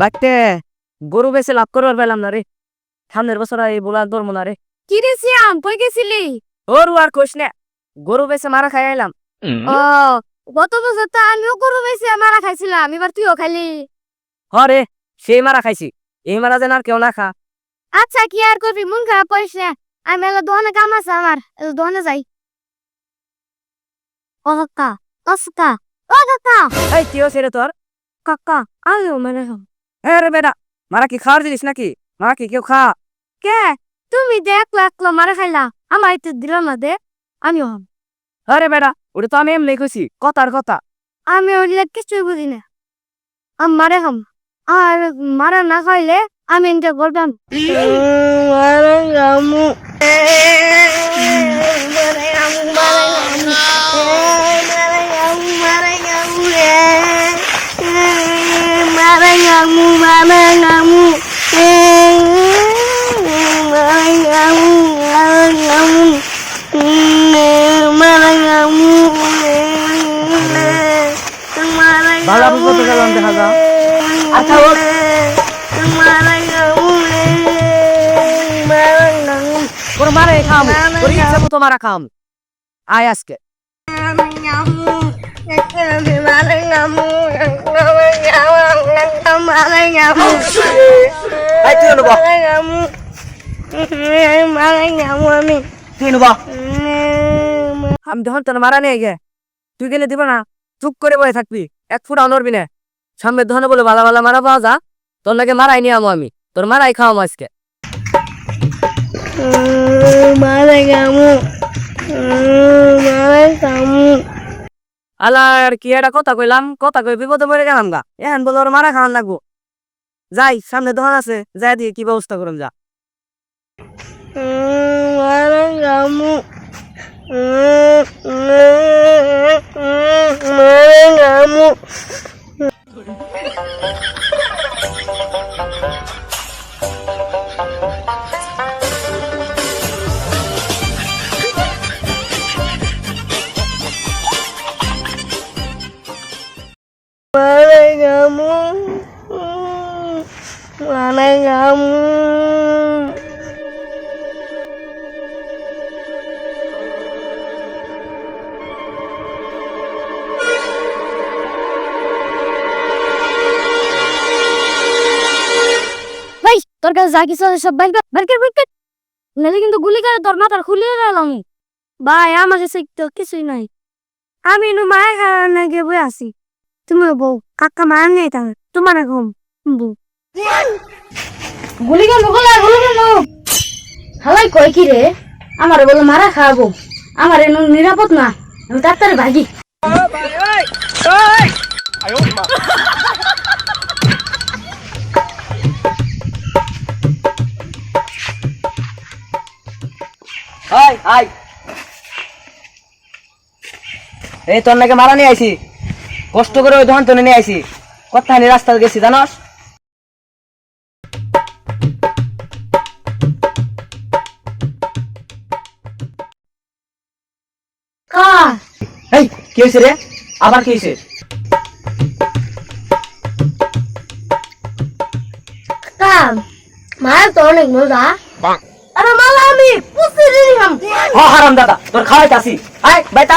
বাইতে গরু বেছে লাভ করবার পেলাম না রে। সামনের বছর এই বোলা ধরবো না রে। কি রে সিয়াম কই গেছিলি? ওর আর কোশ না। গরু বেছে মারা খাই আইলাম। ও গত বছর তো আমিও গরু বেশি মারা খাইছিলাম এবার তুইও খাইলি। হরে সেই মারা খাইছি। এই মারা যেন আর কেউ না খা। আচ্ছা কি আর করবি? মন খারাপ করিস না। আমি এলা দোকানে কাম আছে আমার। এলা দোকানে যাই। ও কাকা ও কাকা। ও কাকা এই কি হয়েছে রে তোর? কাকা আমিও মেরে খাম হ্যাঁ রে বেটা মারা কি খাওয়ার জিনিস নাকি? মারা কি কেউ খা কে? তুমি দেখল একলো মারা খাইলা আমার তো দিল না দে আমিও হম। আরে বেটা ওটা তো আমি এমনি কইছি কথার কথা। আমি ওইগুলা কিছুই বুঝি না। আমি মারে খাম আর মারা না খাইলে আমি এনটা করতাম ভালো আপনি কত গেলাম দেখা আচ্ছা ওঠ। তোর মারে খাম তোর ইচ্ছা মতো মারা খাম আয় আজকে এই তুই নেব তুই নেব আমি যখন তোর মারা নেই গে তুই গেলে দিব না চুপ করে বসে থাকবি এক ফুট নড়বি না সামনের ধনে বলে ভালো ভালো মারা পাওয়া যা তোর নাকি মারাই নিয়ে আমো আমি তোর মারাই খাওয়াম আজকে আলা আর কি এটা কথা কইলাম কথা কই বিপদে পড়ে গেলাম গা এখন বলে ওর মারা খাওয়ান লাগবো যাই সামনে দোকান আছে যাই দিয়ে কি ব্যবস্থা করুন যা। ভাই তোর কাছে যা কিছু সব বাইর কর বাইর কর বাইর কর। নাহলে কিন্তু গুলি করে তোর মাথার খুলিয়ে গেলাম ভাই, আমার কাছে তো কিছুই নাই। আমি নু মায়ের কারণে গিয়ে বই আছি। তুমি বউ, কাকা মায়ের নেই তোমার ঘুম, বউ। গুলি কেনগুলা, গুলি হালাই কয় কি রে? আমার বলে মারা খাওয়াবো। আমার এনে নিরাপদ না, আমি তাড়াতাড়ি ভাগি। এই তোর নাকি মারা নিয়ে আইছি। কষ্ট করে ওই দোকান তো নিয়ে আইছি। কথা নিয়ে রাস্তা গেছি, জানস? এই কি হয়েছে রে? আবার কি হয়েছে মায়ের তো অনেক মজা। আরে মালা আমি পুষি দিলাম হ হারাম দাদা তোর খাওয়াইতাছি। আয় বাইটা